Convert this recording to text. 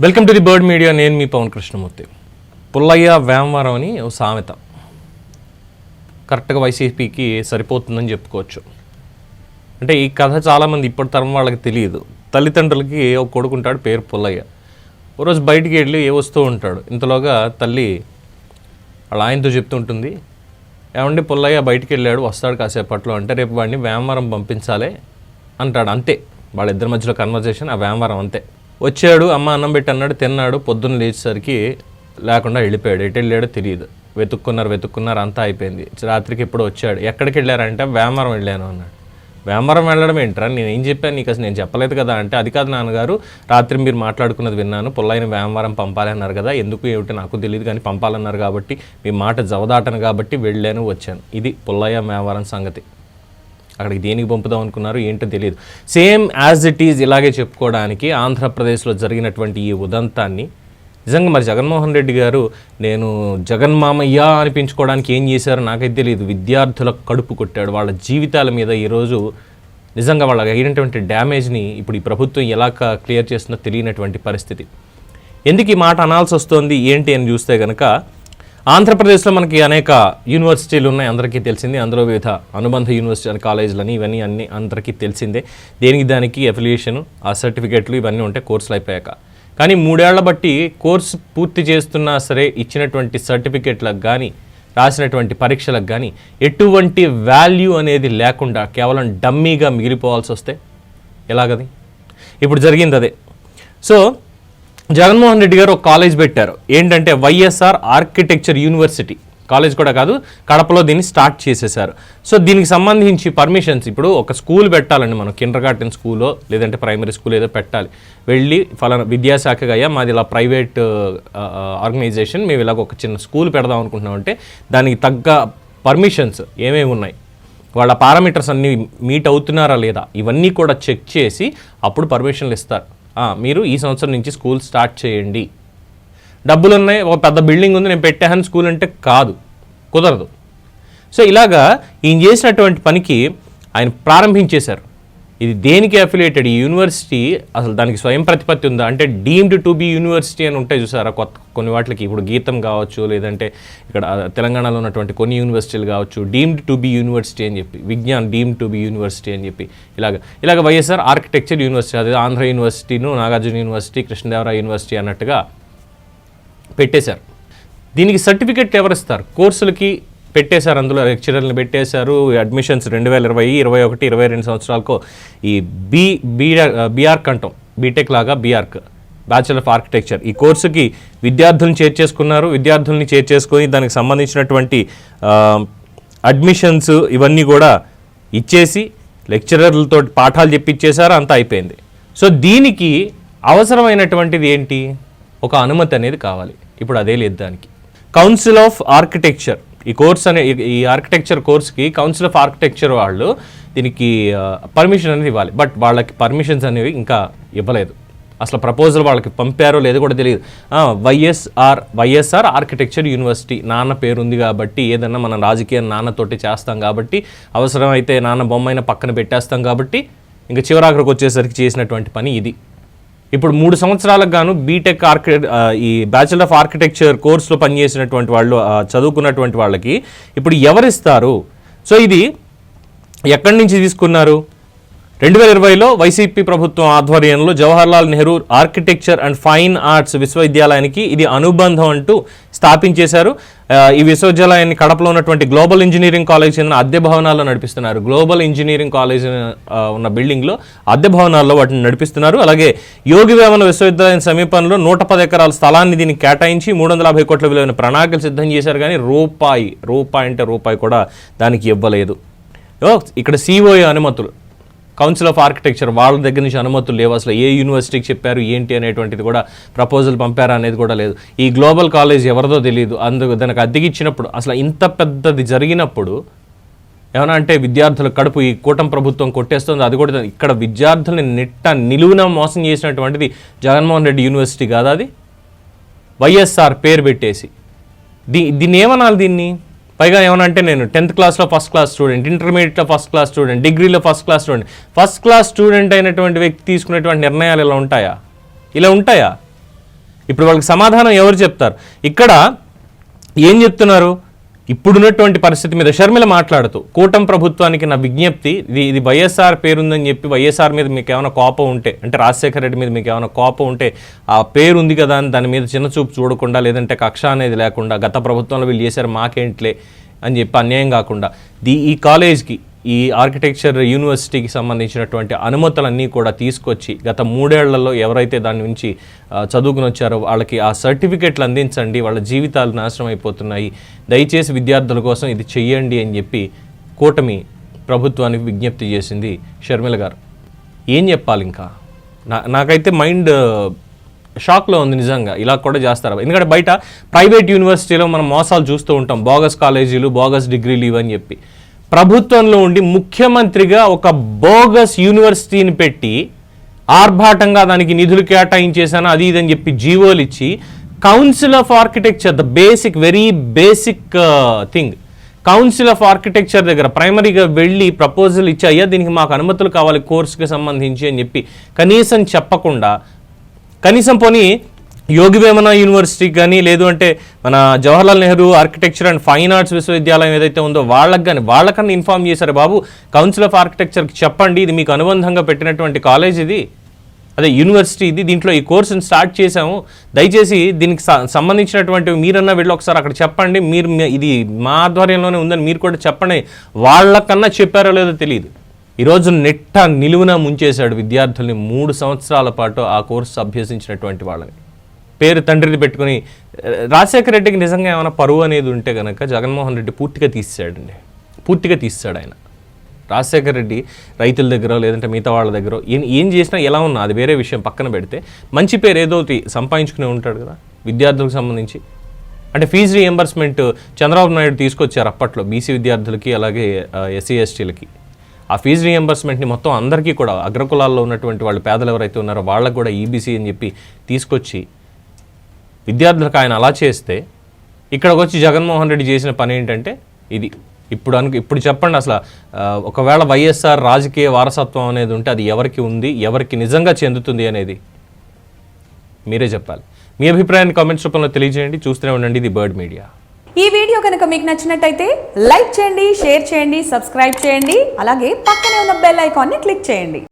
Welcome to the bird media. నేను మీ పవన్ కృష్ణమూర్తి. పుల్లయ్య వేమవరం అని ఓ సామెత. కరెక్ట్గా వైసీపీకి సరిపోతుందని చెప్పుకోవచ్చు. అంటే ఈ కథ చాలామంది ఇప్పటి తరం వాళ్ళకి తెలియదు. తల్లిదండ్రులకి ఒక కొడుకుంటాడు పేరు పుల్లయ్య. ఓ రోజు బయటికి వెళ్ళి ఏ వస్తూ ఉంటాడు. ఇంతలోగా తల్లి వాళ్ళ ఆయనతో చెప్తుంటుంది ఏమంటే పుల్లయ్య బయటికి వెళ్ళాడు వస్తాడు కాసేపట్లో అంటే రేపు వాడిని వేమవరం పంపించాలి అంటాడు అంతే. వాళ్ళిద్దరి మధ్యలో కన్వర్జేషన్ ఆ వేమవరం అంతే. వచ్చాడు అమ్మ అన్నం పెట్టి అన్నాడు తిన్నాడు పొద్దున్న లేచేసరికి లేకుండా వెళ్ళిపోయాడు. ఎటు వెళ్ళాడో తెలియదు. వెతుక్కున్నారు వెతుక్కున్నారు అంతా అయిపోయింది. రాత్రికి ఇప్పుడు వచ్చాడు. ఎక్కడికి వెళ్ళారంటే వేమవరం వెళ్ళాను అన్నాడు. వేమవరం వెళ్ళడం ఏంట్రా? నేను ఏం చెప్పాను నీకు అసలు నేను చెప్పలేదు కదా అంటే అది కాదు నాన్నగారు రాత్రి మీరు మాట్లాడుకున్నది విన్నాను. పుల్లైన వేమవరం పంపాలి అన్నారు కదా ఎందుకు ఏమిటి నాకు తెలియదు కానీ పంపాలన్నారు కాబట్టి మీ మాట జవదాటను కాబట్టి వెళ్ళాను వచ్చాను. ఇది పుల్లయ్య వేమవరం సంగతి. అక్కడికి దేనికి పంపుదాం అనుకున్నారు ఏంటో తెలియదు. సేమ్ యాజ్ ఇట్ ఈజ్ ఇలాగే చెప్పుకోవడానికి ఆంధ్రప్రదేశ్లో జరిగినటువంటి ఈ ఉదంతాన్ని నిజంగా మరి జగన్మోహన్ రెడ్డి గారు నేను జగన్మామయ్య అనిపించుకోవడానికి ఏం చేశారో నాకైతే తెలియదు. విద్యార్థుల కడుపు కొట్టాడు. వాళ్ళ జీవితాల మీద ఈరోజు నిజంగా వాళ్ళకి అయినటువంటి డ్యామేజ్ని ఇప్పుడు ఈ ప్రభుత్వం ఎలా క్లియర్ చేస్తుందో తెలియనటువంటి పరిస్థితి. ఎందుకు ఈ మాట అనాల్సి వస్తుంది ఏంటి అని చూస్తే కనుక ఆంధ్రప్రదేశ్లో మనకి అనేక యూనివర్సిటీలు ఉన్నాయి. అందరికీ తెలిసిందే. అందులో వివిధ అనుబంధ యూనివర్సిటీ కాలేజీలని ఇవన్నీ అన్ని అందరికీ తెలిసిందే. దేనికి దానికి అఫిలియేషన్ ఆ సర్టిఫికేట్లు ఇవన్నీ ఉంటాయి కోర్సులు అయిపోయాక. కానీ మూడేళ్ళ బట్టి కోర్సు పూర్తి చేస్తున్నా సరే ఇచ్చినటువంటి సర్టిఫికేట్లకు కానీ రాసినటువంటి పరీక్షలకు కానీ ఎటువంటి వాల్యూ అనేది లేకుండా కేవలం డమ్మీగా మిగిలిపోవాల్సి వస్తే ఎలాగది? ఇప్పుడు జరిగింది అదే. సో జగన్మోహన్ రెడ్డి గారు ఒక కాలేజ్ పెట్టారు. ఏంటంటే వైఎస్ఆర్ ఆర్కిటెక్చర్ యూనివర్సిటీ. కాలేజ్ కూడా కాదు కడపలో దీన్ని స్టార్ట్ చేసేసారు సో దీనికి సంబంధించి పర్మిషన్స్ ఇప్పుడు ఒక స్కూల్ పెట్టాలండి మనం. కిండర్ గార్టెన్ స్కూలో లేదంటే ప్రైమరీ స్కూల్ ఏదో పెట్టాలి. వెళ్ళి ఫలానా విద్యాశాఖగా అయ్యా మాది ఇలా ప్రైవేట్ ఆర్గనైజేషన్ మేము ఇలాగ ఒక చిన్న స్కూల్ పెడదాం అనుకుంటున్నామంటే దానికి తగ్గ పర్మిషన్స్ ఏమేమి ఉన్నాయి? వాళ్ళ పారామీటర్స్ అన్నీ మీట్ అవుతున్నారా లేదా? ఇవన్నీ కూడా చెక్ చేసి అప్పుడు పర్మిషన్లు ఇస్తారు. మీరు ఈ సంవత్సరం నుంచి స్కూల్ స్టార్ట్ చేయండి. డబ్బులు ఉన్నాయి ఒక పెద్ద బిల్డింగ్ ఉంది నేను పెట్టాను స్కూల్ అంటే కాదు కుదరదు. సో ఇలాగా ఈయన చేసినటువంటి పనికి ఆయన ప్రారంభించేశారు. ఇది దేనికి అఫిలియేటెడ్ ఈ యూనివర్సిటీ అసలు దానికి స్వయం ప్రతిపత్తి ఉందా? అంటే డీమ్డ్ టు బి యూనివర్సిటీ అని ఉంటాయి చూసారా? కొత్త కొన్ని వాటికి ఇప్పుడు గీతం కావచ్చు లేదంటే ఇక్కడ తెలంగాణలో ఉన్నటువంటి కొన్ని యూనివర్సిటీలు కావచ్చు డీమ్డ్ టు బి యూనివర్సిటీ అని చెప్పి Vignan deemed to be university అని చెప్పి ఇలాగ ఇలాగ వైఎస్ఆర్ ఆర్కిటెక్చర్ యూనివర్సిటీ అదే ఆంధ్ర యూనివర్సిటీను నాగార్జున యూనివర్సిటీ కృష్ణదేవరాయ యూనివర్సిటీ అన్నట్టుగా పెట్టేశారు. దీనికి సర్టిఫికెట్ ఎవరు ఇస్తారు? కోర్సులకి పెట్టేశారు అందులో లెక్చరర్ని పెట్టేశారు. అడ్మిషన్స్ రెండు వేల ఇరవై ఇరవై ఒకటి ఇరవై రెండు సంవత్సరాలకు ఈ బీ బీ బీఆర్క్ అంటాం బీటెక్ లాగా B Arch bachelor of architecture. ఈ కోర్సుకి విద్యార్థులను చేర్చేసుకున్నారు. విద్యార్థుల్ని చేర్చేసుకొని దానికి సంబంధించినటువంటి అడ్మిషన్స్ ఇవన్నీ కూడా ఇచ్చేసి లెక్చరర్లతో పాఠాలు చెప్పించేశారు అంతా అయిపోయింది. సో దీనికి అవసరమైనటువంటిది ఏంటి? ఒక అనుమతి అనేది కావాలి. ఇప్పుడు అదే లేదు దానికి. Council of architecture. ఈ కోర్స్ అనే ఈ- ఆర్కిటెక్చర్ కోర్స్కి కౌన్సిల్ ఆఫ్ ఆర్కిటెక్చర్ వాళ్ళు దీనికి పర్మిషన్ అనేది ఇవ్వాలి. బట్ వాళ్ళకి పర్మిషన్స్ అనేవి ఇంకా ఇవ్వలేదు. అసలు ప్రపోజల్ వాళ్ళకి పంపారో లేదో కూడా తెలియదు. వైఎస్ఆర్ వైఎస్ఆర్ ఆర్కిటెక్చర్ యూనివర్సిటీ నాన్న పేరుంది కాబట్టి ఏదన్నా మనం రాజకీయ నాన్నతోటి చేస్తాం కాబట్టి అవసరమైతే నాన్న బొమ్మైన పక్కన పెట్టేస్తాం కాబట్టి ఇంకా చివరాఖరికి వచ్చేసరికి చేసినటువంటి పని ఇది. ఇప్పుడు మూడు సంవత్సరాలకు గాను బీటెక్ ఆర్కి ఈ బ్యాచిలర్ ఆఫ్ ఆర్కిటెక్చర్ కోర్సులో పనిచేసినటువంటి వాళ్ళు చదువుకున్నటువంటి వాళ్ళకి ఇప్పుడు ఎవరిస్తారు? సో ఇది ఎక్కడి నుంచి తీసుకున్నారు? రెండు వేల ఇరవైలో వైసీపీ ప్రభుత్వం ఆధ్వర్యంలో Jawaharlal Nehru architecture and fine arts విశ్వవిద్యాలయానికి ఇది అనుబంధం అంటూ స్థాపించేశారు. ఈ విశ్వవిద్యాలయాన్ని కడపలో ఉన్నటువంటి గ్లోబల్ ఇంజనీరింగ్ కాలేజ్ చెందిన అద్దె భవనాల్లో నడిపిస్తున్నారు గ్లోబల్ ఇంజనీరింగ్ కాలేజ్ ఉన్న బిల్డింగ్లో అద్దె భవనాల్లో వాటిని నడిపిస్తున్నారు. అలాగే యోగి వేమన విశ్వవిద్యాలయం సమీపంలో నూట పది ఎకరాల స్థలాన్ని దీనికి కేటాయించి మూడు వందల యాభై కోట్ల విలువైన ప్రణాళికలు సిద్ధం చేశారు కానీ రూపాయి రూపాయి అంటే రూపాయి కూడా దానికి ఇవ్వలేదు. ఇక్కడ సిఓఏ అనుమతులు. కౌన్సిల్ ఆఫ్ ఆర్కిటెక్చర్ వాళ్ళ దగ్గర నుంచి అనుమతులు లేవు. అసలు ఏ యూనివర్సిటీకి చెప్పారు? ఏంటి అనేటువంటిది కూడా ప్రపోజల్ పంపారా అనేది కూడా లేదు. ఈ గ్లోబల్ కాలేజ్ ఎవరిదో తెలియదు అందుకు దానికి అద్దెకిచ్చినప్పుడు అసలు ఇంత పెద్దది జరిగినప్పుడు ఏమైనా అంటే విద్యార్థుల కడుపు ఈ కూటమి ప్రభుత్వం కొట్టేస్తుంది. అది కూడా ఇక్కడ విద్యార్థుల్ని నిట్ట నిలువున మోసం చేసినటువంటిది జగన్మోహన్ రెడ్డి యూనివర్సిటీ కాదా అది? వైఎస్ఆర్ పేరు పెట్టేసి. దీ దీన్ని ఏమనాలి దీన్ని? పైగా ఏమనంటే నేను టెన్త్ క్లాస్లో ఫస్ట్ క్లాస్ స్టూడెంట్ ఇంటర్మీడియట్లో ఫస్ట్ క్లాస్ స్టూడెంట్ డిగ్రీలో first class student. First class student అయినటువంటి వ్యక్తి తీసుకునేటువంటి నిర్ణయాలు ఇలా ఉంటాయా? ఇలా ఉంటాయా? ఇప్పుడు వాళ్ళకి సమాధానం ఎవరు చెప్తారు? ఇక్కడ ఏం చెప్తున్నారు? ఇప్పుడున్నటువంటి పరిస్థితి మీద షర్మిల మాట్లాడుతూ కూటమి ప్రభుత్వానికి నా విజ్ఞప్తి ఇది ఇది వైఎస్ఆర్ పేరుందని చెప్పి వైఎస్ఆర్ మీద మీకు ఏమైనా కోపం ఉంటే అంటే రాజశేఖర రెడ్డి మీద మీకు ఏమైనా కోపం ఉంటే ఆ పేరు ఉంది కదా అని దాని మీద చిన్న చూపు చూడకుండా లేదంటే కక్ష అనేది లేకుండా గత ప్రభుత్వంలో వీళ్ళు చేశారు మాకేంట్లే అని చెప్పి అన్యాయం కాకుండా దీ ఈ కాలేజ్కి ఈ ఆర్కిటెక్చర్ యూనివర్సిటీకి సంబంధించినటువంటి అనుమతులన్నీ కూడా తీసుకొచ్చి గత మూడేళ్ళలో ఎవరైతే దాని నుంచి చదువుకుని వచ్చారో వాళ్ళకి ఆ సర్టిఫికెట్లు అందించండి వాళ్ళ జీవితాలు నాశనం అయిపోతున్నాయి. దయచేసి విద్యార్థుల కోసం ఇది చెయ్యండి అని చెప్పి కూటమి ప్రభుత్వానికి విజ్ఞప్తి చేసింది షర్మిల గారు. ఏం చెప్పాలి ఇంకా? నా నాకైతే మైండ్ షాక్లో ఉంది నిజంగా. ఇలా కూడా చేస్తారు? ఎందుకంటే బయట ప్రైవేట్ యూనివర్సిటీలో మనం మోసాలు చూస్తూ ఉంటాం. బోగస్ కాలేజీలు బోగస్ డిగ్రీలు ఇవని చెప్పి. ప్రభుత్వంలో ఉండి ముఖ్యమంత్రిగా ఒక బోగస్ యూనివర్సిటీని పెట్టి ఆర్భాటంగా దానికి నిధులు కేటాయించేశాను అది ఇది అని చెప్పి జీవోలు ఇచ్చి council of architecture the basic very basic thing council of architecture దగ్గర ప్రైమరీగా వెళ్ళి ప్రపోజల్ ఇచ్చి అయ్యా దీనికి మాకు అనుమతులు కావాలి కోర్సుకి సంబంధించి అని చెప్పి కనీసం చెప్పకుండా కనీసం పోనీ యోగి వేమన యూనివర్సిటీ కానీ లేదు అంటే మన Jawaharlal Nehru architecture and fine arts విశ్వవిద్యాలయం ఏదైతే ఉందో వాళ్ళకి కానీ వాళ్ళకన్నా ఇన్ఫార్మ్ చేశారు బాబు. కౌన్సిల్ ఆఫ్ ఆర్కిటెక్చర్కి చెప్పండి ఇది మీకు అనుబంధంగా పెట్టినటువంటి కాలేజ్ ఇది. అదే యూనివర్సిటీ ఇది. దీంట్లో ఈ కోర్సుని స్టార్ట్ చేశాము. దయచేసి దీనికి సంబంధించినటువంటి మీరన్నా వెళ్ళి ఒకసారి అక్కడ చెప్పండి. మీరు ఇది మా ఆధ్వర్యంలోనే ఉందని మీరు కూడా చెప్పండి. వాళ్ళకన్నా చెప్పారో లేదో తెలియదు ఈరోజు నెట్ట నిలువున ముంచేశాడు విద్యార్థుల్ని మూడు సంవత్సరాల పాటు ఆ కోర్సు అభ్యసించినటువంటి వాళ్ళని. పేరు తండ్రిని పెట్టుకుని రాజశేఖర రెడ్డికి నిజంగా ఏమైనా పరువు అనేది ఉంటే కనుక జగన్మోహన్ రెడ్డి పూర్తిగా తీసాడండి పూర్తిగా తీసేశాడు ఆయన. రాజశేఖర రెడ్డి రైతుల దగ్గర లేదంటే మిగతా వాళ్ళ దగ్గర ఏం ఏం చేసినా ఎలా ఉన్నా అది వేరే విషయం పక్కన పెడితే మంచి పేరు ఏదో సంపాదించుకునే ఉంటాడు కదా విద్యార్థులకు సంబంధించి. అంటే ఫీజు రీఎంబర్స్మెంట్ చంద్రబాబు నాయుడు తీసుకొచ్చారు అప్పట్లో బీసీ విద్యార్థులకి అలాగే ఎస్సీ ఎస్టీలకి ఆ ఫీజు రీఎంబర్స్మెంట్ని మొత్తం అందరికీ కూడా అగ్రకులాల్లో ఉన్నటువంటి వాళ్ళు పేదలు ఎవరైతే ఉన్నారో వాళ్ళకు కూడా ఈబీసీ అని చెప్పి తీసుకొచ్చి విద్యార్థులకు ఆయన అలా చేస్తే ఇక్కడికి వచ్చి జగన్మోహన్ రెడ్డి చేసిన పని ఏంటంటే ఇది. ఇప్పుడు అను ఇప్పుడు చెప్పండి అసలు ఒకవేళ వైఎస్ఆర్ రాజకీయ వారసత్వం అనేది ఉంటే అది ఎవరికి ఉంది ఎవరికి నిజంగా చెందుతుంది అనేది మీరే చెప్పాలి. మీ అభిప్రాయాన్ని కామెంట్స్ రూపంలో తెలియజేయండి. చూస్తూనే ఉండండి ఇది బర్డ్ మీడియా. ఈ వీడియో కనుక మీకు నచ్చినట్టయితే లైక్ చేయండి షేర్ చేయండి సబ్స్క్రైబ్ చేయండి అలాగే పక్కనే ఉన్న బెల్ ఐకాన్ని క్లిక్ చేయండి.